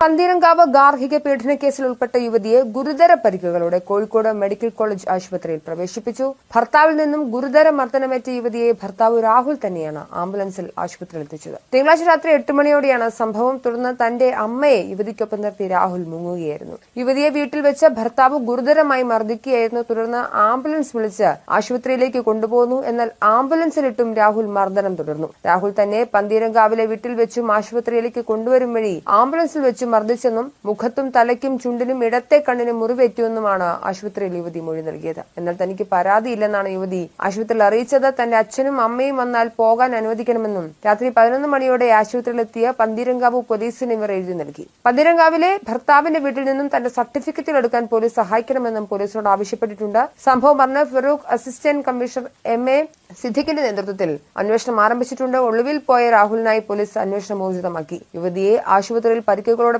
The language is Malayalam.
പന്തീരങ്കാവ് ഗാർഹിക പീഡന കേസിൽ ഉൾപ്പെട്ട യുവതിയെ ഗുരുതര പരിക്കുകളോടെ കോഴിക്കോട് മെഡിക്കൽ കോളേജ് ആശുപത്രിയിൽ പ്രവേശിപ്പിച്ചു. ഭർത്താവിൽ നിന്നും ഗുരുതര മർദ്ദനമേറ്റ യുവതിയെ ഭർത്താവ് രാഹുൽ തന്നെയാണ് ആംബുലൻസിൽ ആശുപത്രിയിൽ എത്തിച്ചത്. തിങ്കളാഴ്ച രാത്രി എട്ട് മണിയോടെയാണ് സംഭവം. തുടർന്ന് തന്റെ അമ്മയെ യുവതിക്കൊപ്പം നിർത്തി രാഹുൽ മുങ്ങുകയായിരുന്നു. യുവതിയെ വീട്ടിൽ വെച്ച് ഭർത്താവ് ഗുരുതരമായി മർദ്ദിക്കുകയായിരുന്നു. തുടർന്ന് ആംബുലൻസ് വിളിച്ച് ആശുപത്രിയിലേക്ക് കൊണ്ടുപോകുന്നു എന്നാൽ ആംബുലൻസിലിട്ടും രാഹുൽ മർദ്ദനം തുടർന്നു. രാഹുൽ തന്നെ പന്തീരങ്കാവിലെ വീട്ടിൽ വെച്ചും ആശുപത്രിയിലേക്ക് കൊണ്ടുവരും വഴി ആംബുലൻസിൽ വെച്ച് മർദ്ദിച്ചെന്നും മുഖത്തും തലയ്ക്കും ചുണ്ടിനും ഇടത്തെ കണ്ണിനും മുറിവേറ്റുവെന്നുമാണ് ആശുപത്രിയിൽ യുവതി മൊഴി നൽകിയത്. എന്നാൽ തനിക്ക് പരാതിയില്ലെന്നാണ് യുവതി ആശുപത്രിയിൽ അറിയിച്ചത്. തന്റെ അച്ഛനും അമ്മയും വന്നാൽ പോകാൻ അനുവദിക്കണമെന്നും രാത്രി പതിനൊന്ന് മണിയോടെ ആശുപത്രിയിലെത്തിയ പന്തീരങ്കാവ് പോലീസിന് ഇവർ എഴുതി നൽകി. പന്തീരങ്കാവിലെ ഭർത്താവിന്റെ വീട്ടിൽ നിന്നും തന്റെ സർട്ടിഫിക്കറ്റുകൾ എടുക്കാൻ പോലീസ് സഹായിക്കണമെന്നും പോലീസിനോട് ആവശ്യപ്പെട്ടിട്ടുണ്ട്. സംഭവം പറഞ്ഞ Farook assistant commissioner M. A. സിദ്ദിഖിന്റെ നേതൃത്വത്തിൽ അന്വേഷണം ആരംഭിച്ചിട്ടുണ്ട്. ഒളിവിൽ പോയ രാഹുലിനായി പോലീസ് അന്വേഷണം ഊർജിതമാക്കി. യുവതിയെ ആശുപത്രിയിൽ പരിക്കുകളോടെ